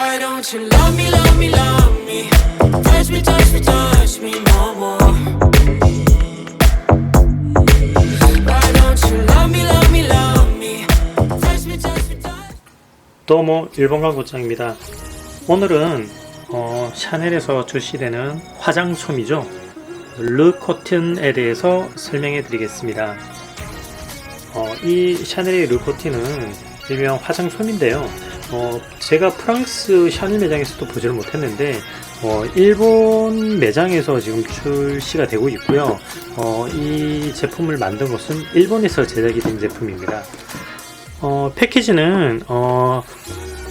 Why don't you love me, love me, love me? Touch me, touch me, touch me no more. Why don't you love me, love me, love me? Touch me, touch me, touch 도모 일본 광고장입니다. 오늘은 어, 샤넬에서 출시되는 화장솜이죠. 르코틴에 대해서 설명해 드리겠습니다. 어, 이 샤넬의 르코틴은 일명 화장솜인데요. 어, 제가 프랑스 샤넬 매장에서도 보지를 못했는데 어, 일본 매장에서 지금 출시가 되고 있고요. 어, 이 제품을 만든 곳은 일본에서 제작이 된 제품입니다. 어, 패키지는 어,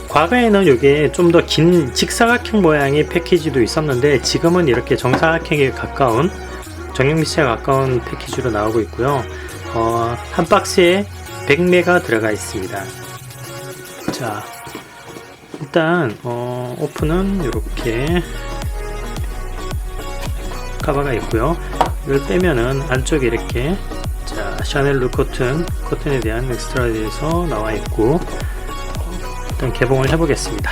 과거에는 이게 좀 더 긴 직사각형 모양의 패키지도 있었는데 지금은 이렇게 정사각형에 가까운 정형미체에 가까운 패키지로 나오고 있고요. 어, 한 박스에 100매가 들어가 있습니다. 자, 일단 어, 오픈은 이렇게 카바가 있고요. 이걸 빼면은 안쪽에 이렇게 자 샤넬 루 코튼 코튼에 대한 엑스트라에 대해서 나와 있고 일단 개봉을 해 보겠습니다.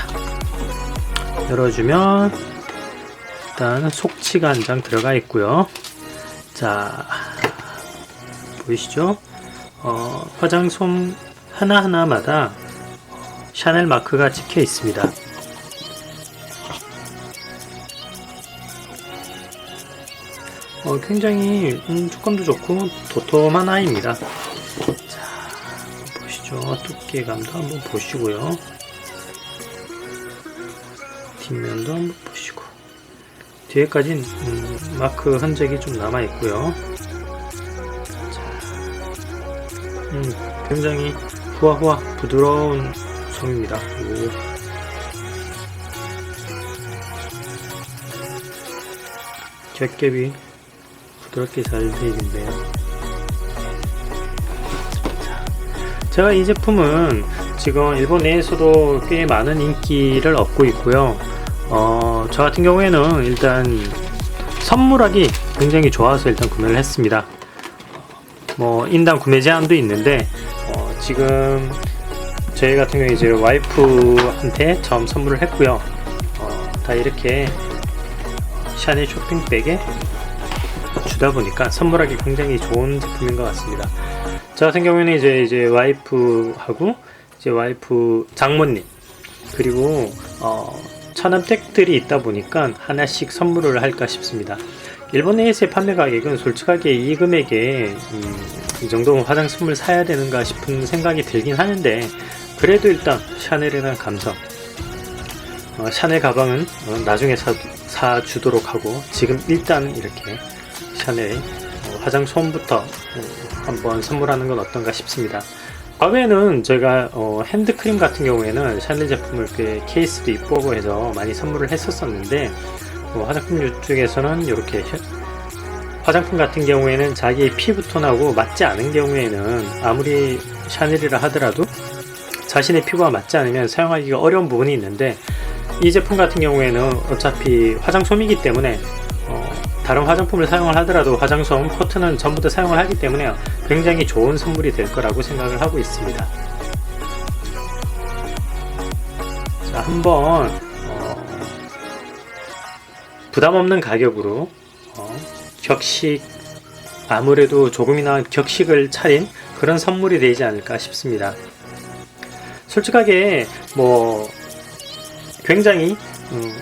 열어주면 일단 속치가 한 장 들어가 있고요. 자 보이시죠? 어, 화장솜 하나하나마다 샤넬 마크가 찍혀 있습니다. 어, 굉장히 음, 촉감도 좋고 도톰한 아이입니다. 자, 보시죠. 두께감도 한번 보시고요. 뒷면도 한번 보시고 뒤에까진 음, 마크 흔적이 좀 남아 있고요. 자, 음, 굉장히 후화후화 부드러운 솜입니다. 오. 겹겹이 부드럽게 잘 되어 있는데요. 제가 이 제품은 지금 일본 내에서도 꽤 많은 인기를 얻고 있고요. 어, 저 같은 경우에는 일단 선물하기 굉장히 좋아서 일단 구매를 했습니다. 뭐 인당 구매 제한도 있는데 어, 지금 저희 같은 경우에 이제 와이프한테 처음 선물을 했고요. 어, 다 이렇게 샤넬 쇼핑백에 주다 보니까 선물하기 굉장히 좋은 제품인 것 같습니다. 저 같은 경우에는 이제 이제 와이프하고 이제 와이프 장모님 그리고 어, 차남댁들이 있다 보니까 하나씩 선물을 할까 싶습니다. 일본 내에서의 판매 가격은 솔직하게 이 금액에 음, 이 정도 화장품을 사야 되는가 싶은 생각이 들긴 하는데 그래도 일단 샤넬이라는 감성 어, 샤넬 가방은 어, 나중에 사, 사주도록 하고 지금 일단 이렇게 샤넬 어, 화장솜부터 어, 한번 선물하는 건 어떤가 싶습니다. 과거에는 제가 어, 핸드크림 같은 경우에는 샤넬 제품을 꽤 케이스도 이쁘고 해서 많이 선물을 했었었는데 어, 화장품 쪽에서는 이렇게 화장품 같은 경우에는 자기 피부 톤하고 맞지 않은 경우에는 아무리 샤넬이라 하더라도 자신의 피부와 맞지 않으면 사용하기가 어려운 부분이 있는데 이 제품 같은 경우에는 어차피 화장솜이기 때문에 어, 다른 화장품을 사용을 하더라도 화장솜, 코트는 전부 다 사용을 하기 때문에 굉장히 좋은 선물이 될 거라고 생각을 하고 있습니다. 자, 한번 어, 부담 없는 가격으로 어, 격식 아무래도 조금이나 격식을 차린 그런 선물이 되지 않을까 싶습니다. 솔직하게 뭐 굉장히 음,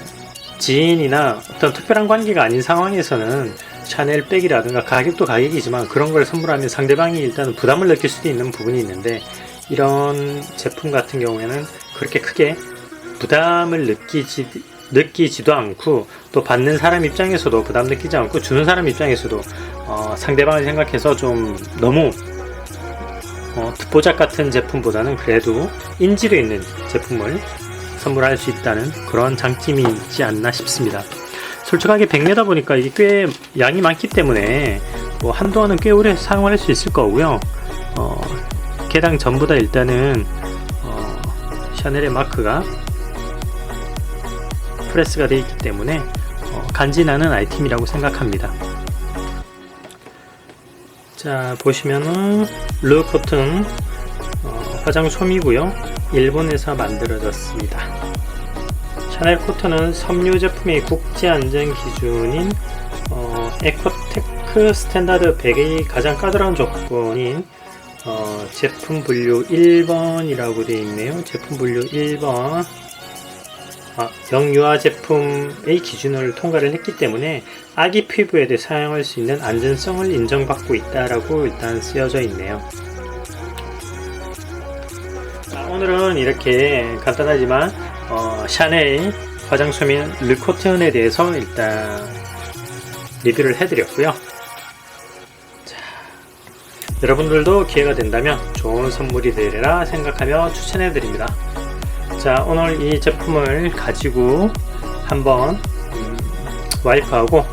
지인이나 어떤 특별한 관계가 아닌 상황에서는 샤넬 백이라든가 가격도 가격이지만 그런 걸 선물하면 상대방이 일단 부담을 느낄 수도 있는 부분이 있는데 이런 제품 같은 경우에는 그렇게 크게 부담을 느끼지 느끼지도 않고 또 받는 사람 입장에서도 부담 느끼지 않고 주는 사람 입장에서도 어, 상대방을 생각해서 좀 너무 어, 듣보잡 같은 제품보다는 그래도 인지도 있는 제품을 선물할 수 있다는 그런 장점이 있지 않나 싶습니다. 솔직하게 100매다 보니까 이게 꽤 양이 많기 때문에 뭐 한동안은 꽤 오래 사용을 할수 있을 거고요. 어, 개당 전부 다 일단은 어, 샤넬의 마크가 프레스가 되어 있기 때문에 어, 간지나는 아이템이라고 생각합니다. 자 보시면은 르코튼 어, 화장 솜이고요. 일본에서 만들어졌습니다. 샤넬 코트는 섬유 제품의 국제 안전 기준인 어, 에코테크 스탠다드 100의 가장 까다로운 조건인 어, 제품 분류 1번이라고 되어 있네요. 제품 분류 1번. 아, 영유아 제품의 기준을 통과를 했기 때문에 아기 피부에도 사용할 수 있는 안전성을 인정받고 있다라고 일단 쓰여져 있네요. 자, 오늘은 이렇게 간단하지만 어, 샤넬 화장솜인 르코트온에 대해서 일단 리뷰를 해드렸고요. 자, 여러분들도 기회가 된다면 좋은 선물이 되리라 생각하며 추천해드립니다. 자, 오늘 이 제품을 가지고 한번 음, 와이프하고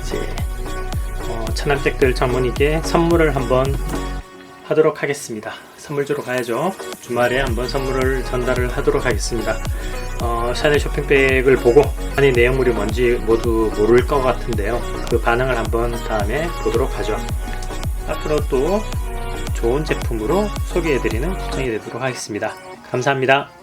이제 어, 차남댁들 장모님께 선물을 한번 하도록 하겠습니다. 선물 주러 가야죠. 주말에 한번 선물을 전달을 하도록 하겠습니다. 어, 샤넬 쇼핑백을 보고 안에 내용물이 뭔지 모두 모를 것 같은데요. 그 반응을 한번 다음에 보도록 하죠. 앞으로 또 좋은 제품으로 소개해드리는 구청이 되도록 하겠습니다. 감사합니다.